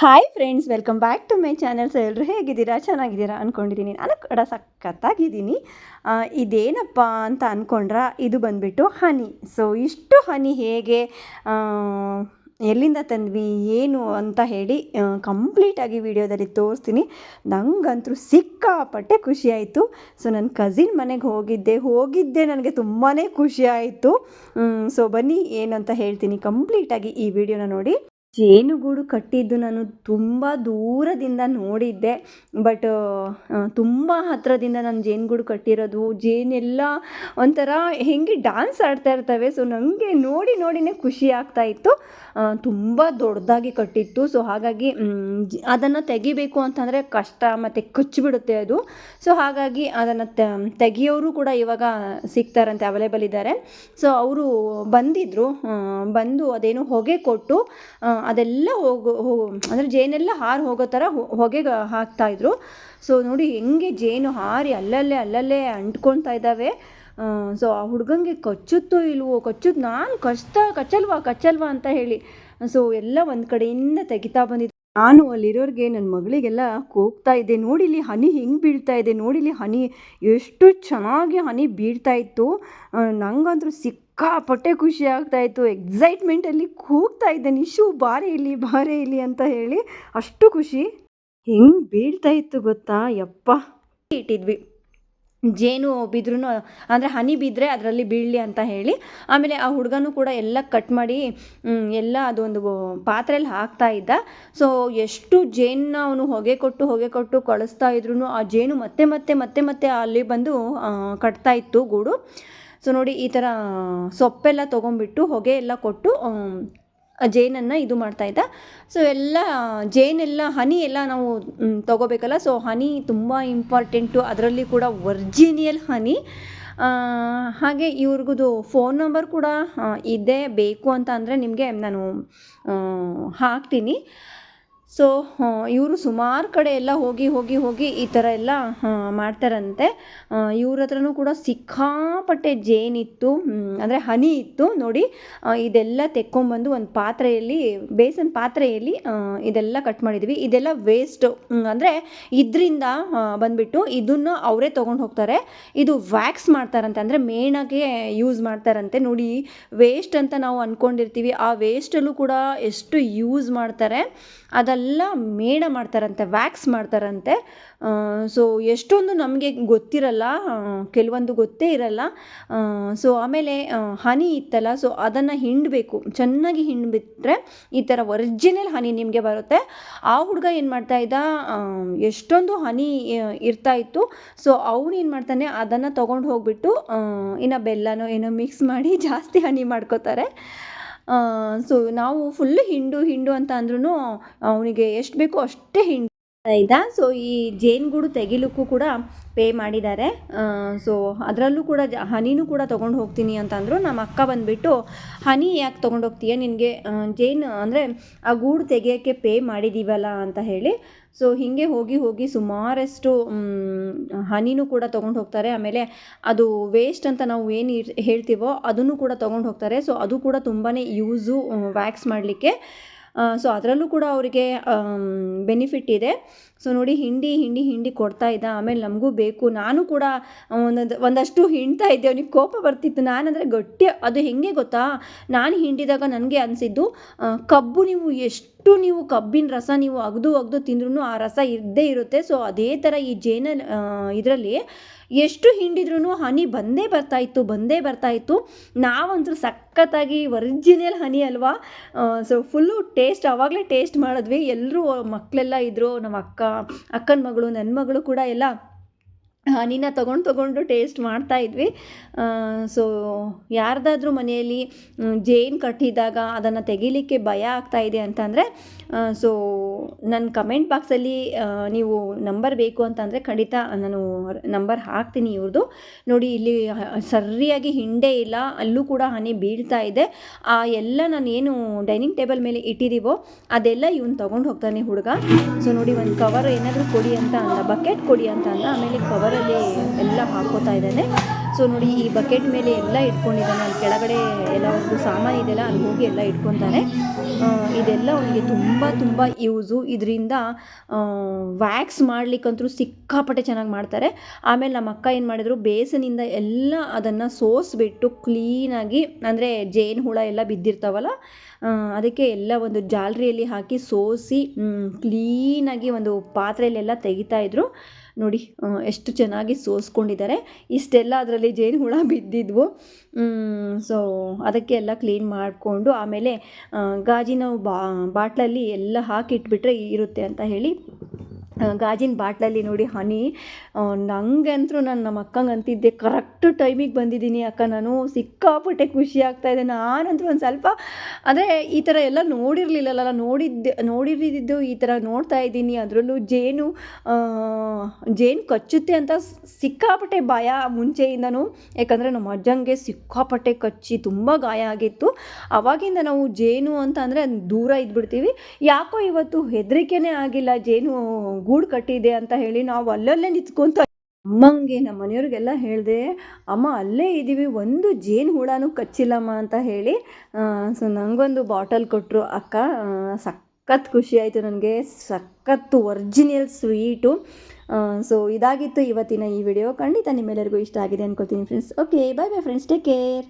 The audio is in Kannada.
Hi friends welcome back to my channels ಎಲ್ಲರೂ ಹೇಗಿದ್ದೀರಾ? ಚೆನ್ನಾಗಿದ್ದೀರಾ ಅಂದ್ಕೊಂಡಿದ್ದೀನಿ ನಾನು ಕೂಡ ಸಖತ್ತಾಗಿದ್ದೀನಿ. ಇದೇನಪ್ಪ ಅಂತ ಅಂದ್ಕೊಂಡ್ರ ಇದು ಬಂದುಬಿಟ್ಟು ಹನಿ. ಸೊ ಇಷ್ಟು ಹನಿ ಹೇಗೆ ಎಲ್ಲಿಂದ ತಂದ್ವಿ, ಏನು ಅಂತ ಹೇಳಿ ಕಂಪ್ಲೀಟಾಗಿ ವಿಡಿಯೋದಲ್ಲಿ ತೋರಿಸ್ತೀನಿ. ನನಗಂತೂ ಸಿಕ್ಕಾಪಟ್ಟೆ ಖುಷಿ ಆಯಿತು. ಸೊ ನನ್ನ ಕಸಿನ್ ಮನೆಗೆ ಹೋಗಿದ್ದೆ. ಹೋಗಿದ್ದೆ ನನಗೆ ತುಂಬಾ ಖುಷಿ ಆಯಿತು. ಸೊ ಬನ್ನಿ ಏನಂತ ಹೇಳ್ತೀನಿ. ಕಂಪ್ಲೀಟಾಗಿ ಈ ವಿಡಿಯೋನ ನೋಡಿ. ಜೇನುಗೂಡು ಕಟ್ಟಿದ್ದು ನಾನು ತುಂಬ ದೂರದಿಂದ ನೋಡಿದ್ದೆ. ಬಟ್ ತುಂಬ ಹತ್ತಿರದಿಂದ ನಾನು ಜೇನುಗೂಡು ಕಟ್ಟಿರೋದು, ಜೇನೆಲ್ಲ ಒಂಥರ ಹೆಂಗೆ ಡ್ಯಾನ್ಸ್ ಆಡ್ತಾ ಇರ್ತವೆ. ಸೊ ನನಗೆ ನೋಡಿ ನೋಡಿನೇ ಖುಷಿ ಆಗ್ತಾ ಇತ್ತು. ತುಂಬ ದೊಡ್ಡದಾಗಿ ಕಟ್ಟಿತ್ತು. ಸೊ ಹಾಗಾಗಿ ಅದನ್ನು ತೆಗಿಬೇಕು ಅಂತಂದರೆ ಕಷ್ಟ ಮತ್ತು ಕಚ್ಚಿಬಿಡುತ್ತೆ ಅದು. ಸೊ ಹಾಗಾಗಿ ಅದನ್ನು ತೆಗಿಯೋರು ಕೂಡ ಇವಾಗ ಸಿಗ್ತಾರಂತೆ ಅವೈಲೇಬಲ್ ಇದ್ದಾರೆ ಸೊ ಅವರು ಬಂದಿದ್ದರು ಬಂದು ಅದೇನು ಹೊಗೆ ಕೊಟ್ಟು ಅದೆಲ್ಲ ಹೋಗೋ ಅಂದರೆ ಜೇನೆಲ್ಲ ಹಾರಿ ಹೋಗೋ ಥರ ಹೊಗೆಗೆ ಹಾಕ್ತಾಯಿದ್ರು ಸೊ ನೋಡಿ ಹೆಂಗೆ ಜೇನು ಹಾರಿ ಅಲ್ಲಲ್ಲೇ ಅಲ್ಲಲ್ಲೇ ಅಂಟ್ಕೊಳ್ತಾ ಇದ್ದಾವೆ. ಸೊ ಆ ಹುಡುಗಂಗೆ ಕಚ್ಚುತ್ತೋ ಇಲ್ವೋ ಕಚ್ಚುತ್ತೆ ನಾನು ಕಚ್ತಾ ಕಚ್ಚಲ್ವಾ ಕಚ್ಚಲ್ವಾ ಅಂತ ಹೇಳಿ. ಸೊ ಎಲ್ಲ ಒಂದು ಕಡೆಯಿಂದ ತೆಗಿತಾ ಬಂದಿದ್ದೆ ನಾನು ಅಲ್ಲಿರೋರಿಗೆ ನನ್ನ ಮಗಳಿಗೆಲ್ಲ ಕೂಗ್ತಾ ಇದ್ದೆ. ನೋಡಿಲಿ ಹನಿ ಹೆಂಗೆ ಬೀಳ್ತಾ ಇದೆ. ನೋಡಿಲಿ ಹನಿ ಎಷ್ಟು ಚೆನ್ನಾಗಿ ಹನಿ ಬೀಳ್ತಾ ಇತ್ತು. ನನಗಂತೂ ನಂಗಂತೂ ಸಿಕ್ಕಾಪಟ್ಟೆ ಖುಷಿ ಆಗ್ತಾ ಇತ್ತು. ಎಕ್ಸೈಟ್ಮೆಂಟಲ್ಲಿ ಕೂಗ್ತಾ ಇದ್ದೆ. ನಿಶು, ಬಾರೆ ಇಲ್ಲಿ ಬಾರೆ ಇಲ್ಲಿ ಅಂತ ಹೇಳಿ ಅಷ್ಟು ಖುಷಿ. ಹೆಂಗೆ ಬೀಳ್ತಾ ಇತ್ತು ಗೊತ್ತಾ? ಯಪ್ಪ. ಇಟ್ಟಿದ್ವಿ. ಜೇನು ಬಿದ್ರೂ ಅಂದರೆ ಹನಿ ಬಿದ್ದರೆ ಅದರಲ್ಲಿ ಬೀಳಲಿ ಅಂತ ಹೇಳಿ, ಆಮೇಲೆ ಆ ಹುಡುಗನೂ ಕೂಡ ಎಲ್ಲ ಕಟ್ ಮಾಡಿ ಎಲ್ಲ ಅದೊಂದು ಪಾತ್ರೆಯಲ್ಲಿ ಹಾಕ್ತಾ ಇದ್ದ. ಸೊ ಎಷ್ಟು ಜೇನನ್ನ ಅವನು ಹೊಗೆ ಕೊಟ್ಟು ಹೊಗೆ ಕೊಟ್ಟು ಕಳಿಸ್ತಾ ಇದ್ರೂ ಆ ಜೇನು ಮತ್ತೆ ಮತ್ತೆ ಮತ್ತೆ ಮತ್ತೆ ಅಲ್ಲಿ ಬಂದು ಕಟ್ತಾ ಇತ್ತು ಗೂಡು. ಸೊ ನೋಡಿ ಈ ಥರ ಸೊಪ್ಪೆಲ್ಲ ತೊಗೊಂಬಿಟ್ಟು ಹೊಗೆ ಎಲ್ಲ ಕೊಟ್ಟು ಜೇನನ್ನು ಇದು ಮಾಡ್ತಾ ಇದ್ದ. ಸೊ ಎಲ್ಲ, ಜೇನೆಲ್ಲ, ಹನಿ ಎಲ್ಲ ನಾವು ತಗೋಬೇಕಲ್ಲ. ಸೊ ಹನಿ ತುಂಬ ಇಂಪಾರ್ಟೆಂಟು ಅದರಲ್ಲಿ ಕೂಡ ಒರ್ಜಿನಿಯಲ್ ಹನಿ. ಹಾಗೆ ಇವ್ರಿಗೂ ಫೋನ್ ನಂಬರ್ ಕೂಡ ಇದೆ, ಬೇಕು ಅಂತ ಅಂದರೆ ನಿಮಗೆ ನಾನು ಹಾಕ್ತೀನಿ. ಸೊ ಇವರು ಸುಮಾರು ಕಡೆ ಎಲ್ಲ ಹೋಗಿ ಹೋಗಿ ಹೋಗಿ ಈ ಥರ ಎಲ್ಲ ಮಾಡ್ತಾರಂತೆ. ಇವ್ರ ಹತ್ರನೂ ಕೂಡ ಸಿಕ್ಕಾಪಟ್ಟೆ ಜೇನಿತ್ತು ಅಂದರೆ ಹನಿ ಇತ್ತು ನೋಡಿ. ಇದೆಲ್ಲ ತೆಕ್ಕೊಂಬಂದು ಒಂದು ಪಾತ್ರೆಯಲ್ಲಿ, ಬೇಸನ್ ಪಾತ್ರೆಯಲ್ಲಿ ಇದೆಲ್ಲ ಕಟ್ ಮಾಡಿದ್ವಿ. ಇದೆಲ್ಲ ವೇಸ್ಟು ಅಂದರೆ ಇದರಿಂದ ಬಂದುಬಿಟ್ಟು ಇದನ್ನು ಅವರೇ ತೊಗೊಂಡು ಹೋಗ್ತಾರೆ. ಇದು ವ್ಯಾಕ್ಸ್ ಮಾಡ್ತಾರಂತೆ, ಅಂದರೆ ಮೇಣಗೆ ಯೂಸ್ ಮಾಡ್ತಾರಂತೆ. ನೋಡಿ ವೇಸ್ಟ್ ಅಂತ ನಾವು ಅಂದ್ಕೊಂಡಿರ್ತೀವಿ ಆ ವೇಸ್ಟಲ್ಲೂ ಕೂಡ ಎಷ್ಟು ಯೂಸ್ ಮಾಡ್ತಾರೆ. ಅದೆಲ್ಲ ಮೇಣ ಮಾಡ್ತಾರಂತೆ ವ್ಯಾಕ್ಸ್ ಮಾಡ್ತಾರಂತೆ. ಸೊ ಎಷ್ಟೊಂದು ನಮಗೆ ಗೊತ್ತಿರಲ್ಲ ಕೆಲವೊಂದು ಗೊತ್ತೇ ಇರಲ್ಲ. ಸೊ ಆಮೇಲೆ ಹನಿ ಇತ್ತಲ್ಲ ಸೊ ಅದನ್ನು ಹಿಂಡಬೇಕು. ಚೆನ್ನಾಗಿ ಹಿಂಡ್ಬಿಟ್ರೆ ಈ ಥರ ಒರಿಜಿನಲ್ ಹನಿ ನಿಮಗೆ ಬರುತ್ತೆ. ಆ ಹುಡುಗ ಏನು ಮಾಡ್ತಾ ಇದ್ದ ಎಷ್ಟೊಂದು ಹನಿ ಇರ್ತಾ ಇತ್ತು. ಸೊ ಅವನು ಏನು ಮಾಡ್ತಾನೆ, ಅದನ್ನು ತೊಗೊಂಡು ಹೋಗ್ಬಿಟ್ಟು ಇನ್ನು ಬೆಲ್ಲನೋ ಏನೋ ಮಿಕ್ಸ್ ಮಾಡಿ ಜಾಸ್ತಿ ಹನಿ ಮಾಡ್ಕೋತಾರೆ. ಸೊ ನಾವು ಫುಲ್ ಹಿಂಡು ಹಿಂಡು ಅಂತ ಅಂದ್ರೂ ಅವನಿಗೆ ಎಷ್ಟು ಬೇಕೋ ಅಷ್ಟೇ ಹಿಂಡು. ಇದ್ದ ಸೊ ಈ ಜೇನುಗೂಡು ತೆಗಿಲಿಕ್ಕೂ ಕೂಡ ಪೇ ಮಾಡಿದ್ದಾರೆ. ಸೊ ಅದರಲ್ಲೂ ಕೂಡ ಜ, ಹನಿನೂ ಕೂಡ ತೊಗೊಂಡು ಹೋಗ್ತೀನಿ ಅಂತಂದರು ನಮ್ಮ ಅಕ್ಕ ಬಂದುಬಿಟ್ಟು, ಹನಿ ಯಾಕೆ ತೊಗೊಂಡು ಹೋಗ್ತೀಯ? ನಿನಗೆ ಜೇನು, ಅಂದರೆ ಆ ಗೂಡು ತೆಗಿಯೋಕ್ಕೆ ಪೇ ಮಾಡಿದ್ದೀವಲ್ಲ ಅಂತ ಹೇಳಿ. ಸೊ ಹೀಗೆ ಹೋಗಿ ಹೋಗಿ ಸುಮಾರಷ್ಟು ಹನಿನೂ ಕೂಡ ತೊಗೊಂಡು ಹೋಗ್ತಾರೆ. ಆಮೇಲೆ ಅದು ವೇಸ್ಟ್ ಅಂತ ನಾವು ಏನು ಹೇಳ್ತೀವೋ ಅದನ್ನು ಕೂಡ ತೊಗೊಂಡು ಹೋಗ್ತಾರೆ. ಸೊ ಅದು ಕೂಡ ತುಂಬಾ ಯೂಸು ವ್ಯಾಕ್ಸ್ ಮಾಡಲಿಕ್ಕೆ. ಸೊ ಅದರಲ್ಲೂ ಕೂಡ ಅವರಿಗೆ ಬೆನಿಫಿಟ್ ಇದೆ. ಸೊ ನೋಡಿ ಹಿಂಡಿ ಹಿಂಡಿ ಹಿಂಡಿ ಕೊಡ್ತಾ ಇದ್ದ. ಆಮೇಲೆ ನಮಗೂ ಬೇಕು. ನಾನು ಕೂಡ ಒಂದೊಂದು, ಒಂದಷ್ಟು ಹಿಂಡ್ತಾ ಇದ್ದೆ. ಅವನಿಗೆ ಕೋಪ ಬರ್ತಿತ್ತು. ನಾನಂದರೆ ಗಟ್ಟಿ, ಅದು ಹೆಂಗೆ ಗೊತ್ತಾ? ನಾನು ಹಿಂಡಿದಾಗ ನನಗೆ ಅನಿಸಿದ್ದು ಕಬ್ಬು ನೀವು ಎಷ್ಟು ನೀವು ಕಬ್ಬಿನ ರಸ ನೀವು ಅಗದು ಅಗದು ತಿಂದ್ರೂ ಆ ರಸ ಇದ್ದೇ ಇರುತ್ತೆ. ಸೊ ಅದೇ ಥರ ಈ ಜೇನ ಇದರಲ್ಲಿ ಎಷ್ಟು ಹಿಂಡಿದ್ರೂ ಹನಿ ಬಂದೇ ಬರ್ತಾ ಇತ್ತು, ಬಂದೇ ಬರ್ತಾ ಇತ್ತು. ನಾವಂತೂ ಸಖತ್ತಾಗಿ ಒರಿಜಿನಲ್ ಹನಿ ಅಲ್ವಾ? ಸೊ ಫುಲ್ಲು ಟೇಸ್ಟ್ ಆವಾಗಲೇ ಟೇಸ್ಟ್ ಮಾಡಿದ್ವಿ. ಎಲ್ಲರೂ ಮಕ್ಕಳೆಲ್ಲ ಇದ್ದರು ನಮ್ಮ ಅಕ್ಕ ಅಕ್ಕನ ಮಗಳು ನನ್ನ ಮಗಳು ಕೂಡ ಎಲ್ಲ ಹನಿನ ತೊಗೊಂಡು ತೊಗೊಂಡು ಟೇಸ್ಟ್ ಮಾಡ್ತಾ ಇದ್ವಿ. ಸೊ ಯಾರ್ದಾದ್ರೂ ಮನೆಯಲ್ಲಿ ಜೇನು ಕಟ್ಟಿದಾಗ ಅದನ್ನು ತೆಗಿಲಿಕ್ಕೆ ಭಯ ಆಗ್ತಾ ಇದೆ ಅಂತಂದರೆ ಸೊ ನನ್ನ ಕಮೆಂಟ್ ಬಾಕ್ಸಲ್ಲಿ ನೀವು ನಂಬರ್ ಬೇಕು ಅಂತಂದರೆ ಖಂಡಿತ ನಾನು ನಂಬರ್ ಹಾಕ್ತೀನಿ ಇವ್ರದ್ದು ನೋಡಿ, ಇಲ್ಲಿ ಸರಿಯಾಗಿ ಹಿಂಡೆ ಇಲ್ಲ, ಅಲ್ಲೂ ಕೂಡ ಹನಿ ಬೀಳ್ತಾ ಇದೆ. ಆ ಎಲ್ಲ ನಾನು ಏನು ಡೈನಿಂಗ್ ಟೇಬಲ್ ಮೇಲೆ ಇಟ್ಟಿದ್ದೀವೋ ಅದೆಲ್ಲ ಇವನು ತೊಗೊಂಡು ಹೋಗ್ತಾನೆ ಹುಡುಗ. ಸೊ ನೋಡಿ, ಒಂದು ಕವರ್ ಏನಾದರೂ ಕೊಡಿ ಅಂತ ಅಂದ ಬಕೆಟ್ ಕೊಡಿ ಅಂತ ಅಂದ, ಆಮೇಲೆ ಕವರ್ ಕವರಲ್ಲಿ ಎಲ್ಲ ಹಾಕೋತಾ ಇದ್ದಾನೆ. ಸೊ ನೋಡಿ ಈ ಬಕೆಟ್ ಮೇಲೆ ಎಲ್ಲ ಇಟ್ಕೊಂಡಿದ್ದಾನೆ. ಅಲ್ಲಿ ಕೆಳಗಡೆ ಎಲ್ಲ ಒಂದು ಸಾಮಾನು ಇದೆಯಲ್ಲ, ಅಲ್ಲಿ ಹೋಗಿ ಎಲ್ಲ ಇಟ್ಕೊತಾನೆ. ಇದೆಲ್ಲ ಅವನಿಗೆ ತುಂಬ ತುಂಬ ಯೂಸು ಇದರಿಂದ ವ್ಯಾಕ್ಸ್ ಮಾಡ್ಲಿಕ್ಕಂತೂ ಸಿಕ್ಕಾಪಟ್ಟೆ ಚೆನ್ನಾಗಿ ಮಾಡ್ತಾರೆ. ಆಮೇಲೆ ನಮ್ಮ ಅಕ್ಕ ಏನು ಮಾಡಿದ್ರು, ಬೇಸನಿಂದ ಎಲ್ಲ ಅದನ್ನು ಸೋಸಿಬಿಟ್ಟು ಕ್ಲೀನಾಗಿ ಅಂದರೆ ಜೇನು ಹುಳ ಎಲ್ಲ ಬಿದ್ದಿರ್ತಾವಲ್ಲ ಅದಕ್ಕೆ ಎಲ್ಲ ಒಂದು ಜಾಲರಿಯಲ್ಲಿ ಹಾಕಿ ಸೋಸಿ ಕ್ಲೀನಾಗಿ ಒಂದು ಪಾತ್ರೆಯಲ್ಲೆಲ್ಲ ತೆಗಿತಾ ಇದ್ರು. ನೋಡಿ ಎಷ್ಟು ಚೆನ್ನಾಗಿ ಸೋಸ್ಕೊಂಡಿದ್ದಾರೆ. ಇಷ್ಟೆಲ್ಲ ಅದರಲ್ಲಿ ಜೇನು ಹುಳ ಬಿದ್ದಿದ್ವು. ಸೊ ಅದಕ್ಕೆ ಎಲ್ಲ ಕ್ಲೀನ್ ಮಾಡಿಕೊಂಡು ಆಮೇಲೆ ಗಾಜಿನ ಬಾ, ಬಾಟ್ಲಲ್ಲಿ ಎಲ್ಲ ಹಾಕಿಟ್ಬಿಟ್ರೆ ಇರುತ್ತೆ ಅಂತ ಹೇಳಿ ಗಾಜಿನ ಬಾಟ್ಲಲ್ಲಿ ನೋಡಿ, ಹನಿ ನನಗಂತೂ ನಾನು ನಮ್ಮ ಅಕ್ಕಂಗೆ ಅಂತಿದ್ದೆ ಕರೆಕ್ಟ್ ಟೈಮಿಗೆ ಬಂದಿದ್ದೀನಿ ಅಕ್ಕ, ನಾನು ಸಿಕ್ಕಾಪಟ್ಟೆ ಖುಷಿ ಆಗ್ತಾ ಇದೆ ನಾನಂತೂ ಒಂದು ಸ್ವಲ್ಪ, ಅಂದರೆ ಈ ಥರ ಎಲ್ಲ ನೋಡಿರಲಿಲ್ಲಲ್ಲ ನೋಡಿದ್ದೆ ನೋಡಿರಿದ್ದು ಈ ಥರ ನೋಡ್ತಾ ಇದ್ದೀನಿ, ಅದರಲ್ಲೂ ಜೇನು ಜೇನು ಕಚ್ಚುತ್ತೆ ಅಂತ ಸಿಕ್ಕಾಪಟ್ಟೆ ಭಯ ಮುಂಚೆಯಿಂದನೂ, ಯಾಕಂದರೆ ನಮ್ಮ ಅಜ್ಜಂಗೆ ಸಿಕ್ಕಾಪಟ್ಟೆ ಕಚ್ಚಿ ತುಂಬ ಗಾಯ ಆಗಿತ್ತು, ಅವಾಗಿಂದ ನಾವು ಜೇನು ಅಂತ ಅಂದರೆ ದೂರ ಇದ್ಬಿಡ್ತೀವಿ, ಯಾಕೋ ಇವತ್ತು ಹೆದರಿಕೆನೇ ಆಗಿಲ್ಲ, ಜೇನು ಗೂಡು ಕಟ್ಟಿದೆ ಅಂತ ಹೇಳಿ ನಾವು ಅಲ್ಲಲ್ಲೇ ನಿಂತ್ಕೊಂತ ಅಮ್ಮಂಗೆ ನಮ್ಮ ಮನೆಯವ್ರಿಗೆಲ್ಲ ಹೇಳಿದೆ, ಅಮ್ಮ, ಅಲ್ಲೇ ಇದ್ದೀವಿ ಒಂದು ಜೇನು ಹುಳನೂ ಕಚ್ಚಿಲ್ಲಮ್ಮ ಅಂತ ಹೇಳಿ ಸೊ ನನಗೊಂದು ಬಾಟಲ್ ಕೊಟ್ಟರು ಅಕ್ಕ ಸಖತ್ ಖುಷಿ ಆಯಿತು ನನಗೆ, ಸಖತ್ತು ಒರ್ಜಿನಲ್ ಸ್ವೀಟು. ಸೊ ಇದಾಗಿತ್ತು ಇವತ್ತಿನ ಈ ವಿಡಿಯೋ. ಖಂಡಿತ ನಿಮ್ಮೆಲ್ಲರಿಗೂ ಇಷ್ಟ ಆಗಿದೆ ಅನ್ಕೋತೀನಿ friends. Okay bye bye friends. Take care.